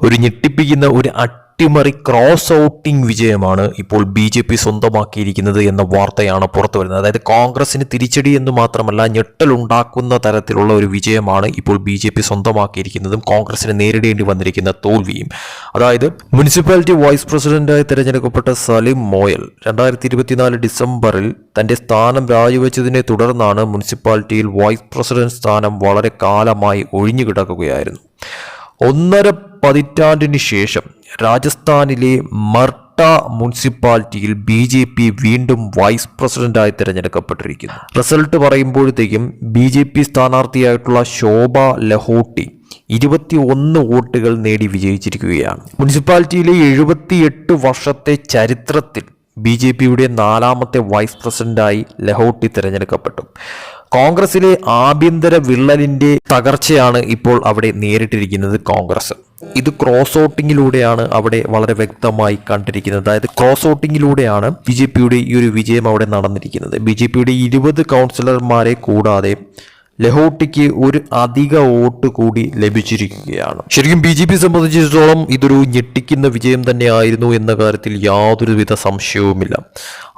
ഒരു ഞെട്ടിപ്പിക്കുന്ന ഒരു അട്ടിമറി ക്രോസ് ഔട്ടിംഗ് വിജയമാണ് ഇപ്പോൾ ബി ജെ പി സ്വന്തമാക്കിയിരിക്കുന്നത് എന്ന വാർത്തയാണ് പുറത്തു വരുന്നത്. അതായത് കോൺഗ്രസിന് തിരിച്ചടി എന്ന് മാത്രമല്ല ഞെട്ടലുണ്ടാക്കുന്ന തരത്തിലുള്ള ഒരു വിജയമാണ് ഇപ്പോൾ ബി ജെ പി സ്വന്തമാക്കിയിരിക്കുന്നതും കോൺഗ്രസിന് നേരിടേണ്ടി വന്നിരിക്കുന്ന തോൽവിയും. അതായത് മുനിസിപ്പാലിറ്റി വൈസ് പ്രസിഡന്റായി തിരഞ്ഞെടുക്കപ്പെട്ട സലിം മോയൽ രണ്ടായിരത്തി ഇരുപത്തിനാല് ഡിസംബറിൽ തന്റെ സ്ഥാനം രാജിവെച്ചതിനെ തുടർന്നാണ് മുനിസിപ്പാലിറ്റിയിൽ വൈസ് പ്രസിഡന്റ് സ്ഥാനം വളരെ കാലമായി ഒഴിഞ്ഞുകിടക്കുകയായിരുന്നു ഒന്നര പതിറ്റാണ്ടിന് ശേഷം രാജസ്ഥാനിലെ മർട്ട മുനിസിപ്പാലിറ്റിയിൽ ബി ജെ പി വീണ്ടും വൈസ് പ്രസിഡന്റായി തിരഞ്ഞെടുക്കപ്പെട്ടിരിക്കുന്നു. റിസൾട്ട് പറയുമ്പോഴത്തേക്കും ബി ജെ പി സ്ഥാനാർത്ഥിയായിട്ടുള്ള ശോഭ ലഹോട്ടി ഇരുപത്തി ഒന്ന് വോട്ടുകൾ നേടി വിജയിച്ചിരിക്കുകയാണ്. മുനിസിപ്പാലിറ്റിയിലെ എഴുപത്തിയെട്ട് വർഷത്തെ ചരിത്രത്തിൽ ബി ജെ പിയുടെ നാലാമത്തെ വൈസ് പ്രസിഡന്റായി ലഹോട്ടി തിരഞ്ഞെടുക്കപ്പെട്ടു. കോൺഗ്രസിലെ ആഭ്യന്തര വിള്ളലിന്റെ തകർച്ചയാണ് ഇപ്പോൾ അവിടെ നേരിട്ടിരിക്കുന്നത് കോൺഗ്രസ്. ഇത് ക്രോസ് ഔട്ടിങ്ങിലൂടെയാണ് അവിടെ വളരെ വ്യക്തമായി കണ്ടിരിക്കുന്നത്. അതായത് ക്രോസ് ഔട്ടിങ്ങിലൂടെയാണ് ബി ജെ പിയുടെ ഈ ഒരു വിജയം അവിടെ നടന്നിരിക്കുന്നത്. ബി ജെ പിയുടെ ഇരുപത് കൗൺസിലർമാരെ കൂടാതെ ലഹോട്ടിക്ക് ഒരു അധിക വോട്ട് കൂടി ലഭിച്ചിരിക്കുകയാണ്. ശരിക്കും ബി ജെ പി സംബന്ധിച്ചിടത്തോളം ഇതൊരു ഞെട്ടിക്കുന്ന വിജയം തന്നെയായിരുന്നു എന്ന കാര്യത്തിൽ യാതൊരുവിധ സംശയവുമില്ല.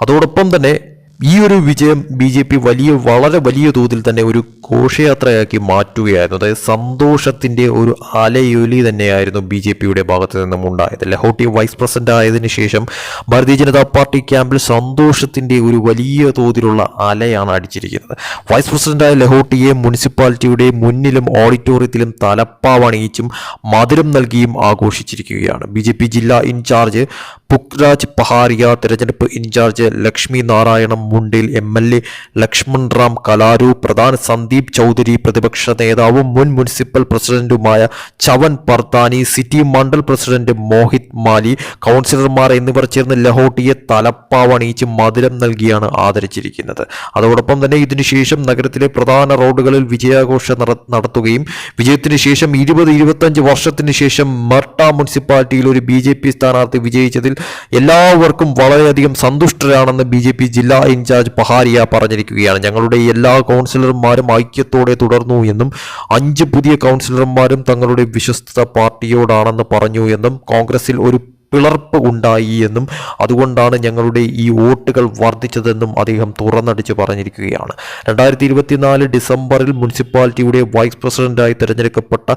അതോടൊപ്പം തന്നെ ഈ ഒരു വിജയം ബി ജെ പി വലിയ വളരെ വലിയ തോതിൽ തന്നെ ഒരു ഘോഷയാത്രയാക്കി മാറ്റുകയായിരുന്നു. അതായത് സന്തോഷത്തിന്റെ ഒരു അലയൊലി തന്നെയായിരുന്നു ബി ജെ പിയുടെ ഭാഗത്ത് നിന്നും ഉണ്ടായത് ലഹോട്ടി വൈസ് പ്രസിഡന്റ് ആയതിനു ശേഷം ഭാരതീയ ജനതാ പാർട്ടി ക്യാമ്പിൽ സന്തോഷത്തിന്റെ ഒരു വലിയ തോതിലുള്ള അലയാണ് അടിച്ചിരിക്കുന്നത്. വൈസ് പ്രസിഡന്റായ ലഹോട്ടിയെ മുനിസിപ്പാലിറ്റിയുടെ മുന്നിലും ഓഡിറ്റോറിയത്തിലും തലപ്പാവണിയിച്ചും മധുരം നൽകിയും ആഘോഷിച്ചിരിക്കുകയാണ്. ബി ജെ പി ജില്ലാ ഇൻചാർജ് പുക്രാജ് പഹാരിയ തെരഞ്ഞെടുപ്പ് in charge Lakshmi Narayan Mundel M L A Laxman Ram Kalaru Pradhan Sandeep Chaudhary പ്രതിപക്ഷ നേതാവും മുൻ മുനിസിപ്പൽ പ്രസിഡന്റുമായ ചവൻ പർത്താനി സിറ്റി മണ്ഡൽ പ്രസിഡന്റ് മോഹിത് മാലി കൗൺസിലർമാർ എന്നിവർ ചേർന്ന് ലഹോട്ടിയെ തലപ്പാവണിയിച്ച് മധുരം നൽകിയാണ് ആദരിച്ചിരിക്കുന്നത്. അതോടൊപ്പം തന്നെ ഇതിനുശേഷം നഗരത്തിലെ പ്രധാന റോഡുകളിൽ വിജയാഘോഷം നടത്തുകയും വിജയത്തിന് ശേഷം ഇരുപത് ഇരുപത്തഞ്ച് വർഷത്തിന് ശേഷം മർട്ട മുനിസിപ്പാലിറ്റിയിൽ ഒരു ബി ജെ പി സ്ഥാനാർത്ഥി വിജയിച്ചതിൽ എല്ലാവർക്കും വളരെയധികം സന്തുഷ്ടരാണെന്ന് ബി ജെ പി ജില്ലാ ഇൻചാർജ് പഹാരിയ പറഞ്ഞിരിക്കുകയാണ്. ഞങ്ങളുടെ എല്ലാ കൗൺസിലർമാരും ഐക്യത്തോടെ തുടർന്നു എന്നും അഞ്ച് പുതിയ കൗൺസിലർമാരും തങ്ങളുടെ വിശ്വസ്ത പാർട്ടിയോടാണെന്ന് പറഞ്ഞു എന്നും കോൺഗ്രസിൽ ഒരു പിളർപ്പ് ഉണ്ടായി എന്നും അതുകൊണ്ടാണ് ഞങ്ങളുടെ ഈ വോട്ടുകൾ വർദ്ധിച്ചതെന്നും അദ്ദേഹം തുറന്നടിച്ച് പറഞ്ഞിരിക്കുകയാണ്. രണ്ടായിരത്തി ഇരുപത്തിനാല് ഡിസംബറിൽ മുനിസിപ്പാലിറ്റിയുടെ വൈസ് പ്രസിഡന്റായി തിരഞ്ഞെടുക്കപ്പെട്ട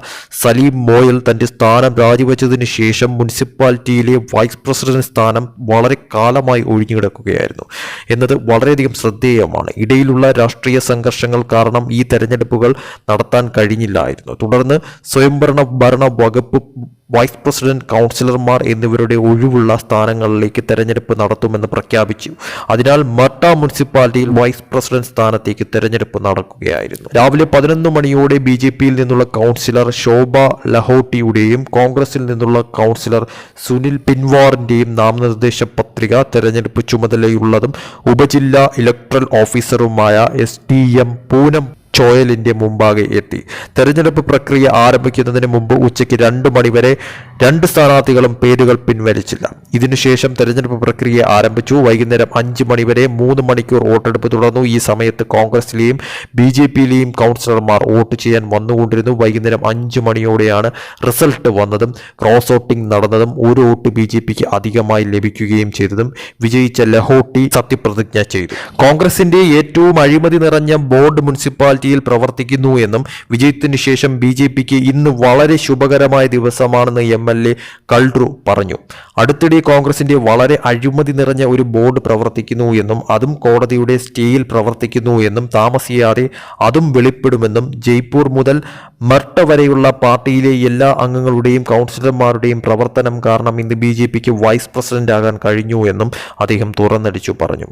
സലീം മോയൽ തന്റെ സ്ഥാനം രാജിവെച്ചതിന് ശേഷം മുനിസിപ്പാലിറ്റിയിലെ വൈസ് പ്രസിഡന്റ് സ്ഥാനം വളരെ കാലമായി ഒഴിഞ്ഞുകിടക്കുകയായിരുന്നു. എന്നത് വളരെയധികം ശ്രദ്ധേയമാണ്. ഇടയിലുള്ള രാഷ്ട്രീയ സംഘർഷങ്ങൾ കാരണം ഈ തെരഞ്ഞെടുപ്പുകൾ നടത്താൻ കഴിഞ്ഞില്ലായിരുന്നു. തുടർന്ന് സ്വയംഭരണ ഭരണ വകുപ്പ് വൈസ് പ്രസിഡന്റ് കൗൺസിലർമാർ എന്നിവരുടെ ഒഴിവുള്ള സ്ഥാനങ്ങളിലേക്ക് തെരഞ്ഞെടുപ്പ് നടത്തുമെന്ന് പ്രഖ്യാപിച്ചു. അതിനാൽ മട്ട മുനിസിപ്പാലിറ്റിയിൽ വൈസ് പ്രസിഡന്റ് സ്ഥാനത്തേക്ക് തെരഞ്ഞെടുപ്പ് നടക്കുകയായിരുന്നു. രാവിലെ പതിനൊന്ന് മണിയോടെ ബി ജെ പിയിൽ നിന്നുള്ള കൗൺസിലർ ശോഭ ലഹോട്ടിയുടെയും കോൺഗ്രസിൽ നിന്നുള്ള കൗൺസിലർ സുനിൽ പിൻവാറിന്റെയും നാമനിർദ്ദേശ പത്രിക തെരഞ്ഞെടുപ്പ് ചുമതലയുള്ളതും ഉപജില്ലാ ഇലക്ട്രൽ ഓഫീസറുമായ എസ് ടി എം പൂനം ചോയലിന്റെ മുമ്പാകെ എത്തി. തെരഞ്ഞെടുപ്പ് പ്രക്രിയ ആരംഭിക്കുന്നതിന് മുമ്പ് ഉച്ചയ്ക്ക് രണ്ട് മണിവരെ രണ്ട് സ്ഥാനാർത്ഥികളും പേരുകൾ പിൻവലിച്ചില്ല. ഇതിനുശേഷം തെരഞ്ഞെടുപ്പ് പ്രക്രിയ ആരംഭിച്ചു. വൈകുന്നേരം അഞ്ച് മണിവരെ മൂന്ന് മണിക്കൂർ വോട്ടെടുപ്പ് തുടർന്നു. ഈ സമയത്ത് കോൺഗ്രസിലെയും ബി ജെ പിയിലെയും കൗൺസിലർമാർ വോട്ട് ചെയ്യാൻ വന്നുകൊണ്ടിരുന്നു. വൈകുന്നേരം അഞ്ച് മണിയോടെയാണ് റിസൾട്ട് വന്നതും ക്രോസ് വോട്ടിംഗ് നടന്നതും ഒരു വോട്ട് ബി ജെ പിക്ക് അധികമായി ലഭിക്കുകയും ചെയ്തതും വിജയിച്ച ലഹോട്ടി സത്യപ്രതിജ്ഞ ചെയ്തു. കോൺഗ്രസിന്റെ ഏറ്റവും അഴിമതി നിറഞ്ഞ ബോർഡ് മുനിസിപ്പാലിറ്റിയിൽ പ്രവർത്തിക്കുന്നു എന്നും വിജയത്തിന് ശേഷം ബി ജെ പിക്ക് ഇന്ന് വളരെ ശുഭകരമായ ദിവസമാണെന്ന് എം എൽ എ കൾട്രു പറഞ്ഞു. അടുത്തിടെ കോൺഗ്രസിന്റെ വളരെ അഴിമതി നിറഞ്ഞ ഒരു ബോർഡ് പ്രവർത്തിക്കുന്നു എന്നും അതും കോടതിയുടെ സ്റ്റേയിൽ പ്രവർത്തിക്കുന്നു എന്നും താമസിയാതെ അതും വെളിപ്പെടുമെന്നും ജയ്പൂർ മുതൽ മർട്ട വരെയുള്ള പാർട്ടിയിലെ എല്ലാ അംഗങ്ങളുടെയും കൗൺസിലർമാരുടെയും പ്രവർത്തനം കാരണം ഇന്ന് ബി ജെ പിക്ക് വൈസ് പ്രസിഡന്റ് ആകാൻ കഴിഞ്ഞു എന്നും അദ്ദേഹം തുറന്നടിച്ചു പറഞ്ഞു.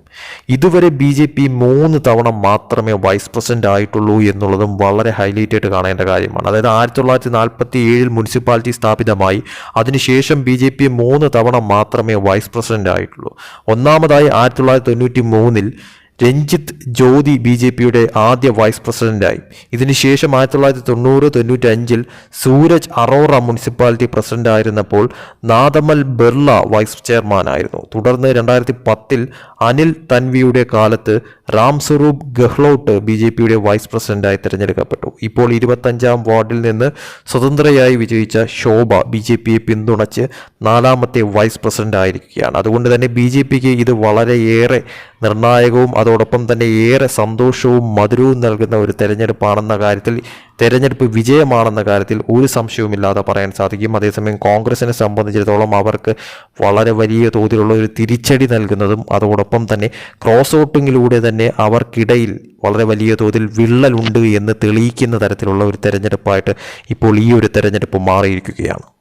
ഇതുവരെ ബി ജെ പി മൂന്ന് തവണ മാത്രമേ വൈസ് പ്രസിഡന്റ് ആയിട്ടുള്ളൂ എന്നുള്ളതും വളരെ ഹൈലൈറ്റ് ആയിട്ട് കാണേണ്ട കാര്യമാണ്. അതായത് ആയിരത്തി തൊള്ളായിരത്തി നാൽപ്പത്തി ഏഴിൽ മുനിസിപ്പാലിറ്റി സ്ഥാപിതമായി അതിനുശേഷം ബി ജെ പി മൂന്ന് തവണ മാത്രമേ വൈസ് പ്രസിഡന്റ് ആയിട്ടുള്ളൂ. ഒന്നാമതായി ആയിരത്തി തൊള്ളായിരത്തി തൊണ്ണൂറ്റി മൂന്നിൽ രഞ്ജിത്ത് ജ്യോതി ബി ജെ പിയുടെ ആദ്യ വൈസ് പ്രസിഡന്റായി ഇതിനുശേഷം ആയിരത്തി തൊള്ളായിരത്തി തൊണ്ണൂറ് തൊണ്ണൂറ്റി അഞ്ചിൽ സൂരജ് അറോറ മുനിസിപ്പാലിറ്റി പ്രസിഡന്റ് ആയിരുന്നപ്പോൾ നാദമൽ ബിർള വൈസ് ചെയർമാനായിരുന്നു തുടർന്ന് രണ്ടായിരത്തി പത്തിൽ അനിൽ തൻവിയുടെ കാലത്ത് റാം സ്വരൂപ് ഗെഹ്ലോട്ട് ബി ജെ പിയുടെ വൈസ് പ്രസിഡന്റായി തിരഞ്ഞെടുക്കപ്പെട്ടു. ഇപ്പോൾ ഇരുപത്തഞ്ചാം വാർഡിൽ നിന്ന് സ്വതന്ത്രയായി വിജയിച്ച ശോഭ ബി ജെ പിയെ പിന്തുണച്ച് നാലാമത്തെ വൈസ് പ്രസിഡന്റ് ആയിരിക്കുകയാണ് അതുകൊണ്ട് തന്നെ ബി ജെ പിക്ക് ഇത് വളരെയേറെ നിർണായകവും അതോടൊപ്പം തന്നെ ഏറെ സന്തോഷവും മധുരവും നൽകുന്ന ഒരു തെരഞ്ഞെടുപ്പാണെന്ന കാര്യത്തിൽ തെരഞ്ഞെടുപ്പ് വിജയമാണെന്ന കാര്യത്തിൽ ഒരു സംശയവുമില്ലാതെ പറയാൻ സാധിക്കും. അതേസമയം കോൺഗ്രസിനെ സംബന്ധിച്ചിടത്തോളം അവർക്ക് വളരെ വലിയ തോതിലുള്ള ഒരു തിരിച്ചടി നൽകുന്നതും അതോടൊപ്പം തന്നെ ക്രോസ് വോട്ടിങ്ങിലൂടെ തന്നെ അവർക്കിടയിൽ വളരെ വലിയ തോതിൽ വിള്ളലുണ്ട് എന്ന് തെളിയിക്കുന്ന തരത്തിലുള്ള ഒരു തെരഞ്ഞെടുപ്പായിട്ട് ഇപ്പോൾ ഈ ഒരു തെരഞ്ഞെടുപ്പ് മാറിയിരിക്കുകയാണ്.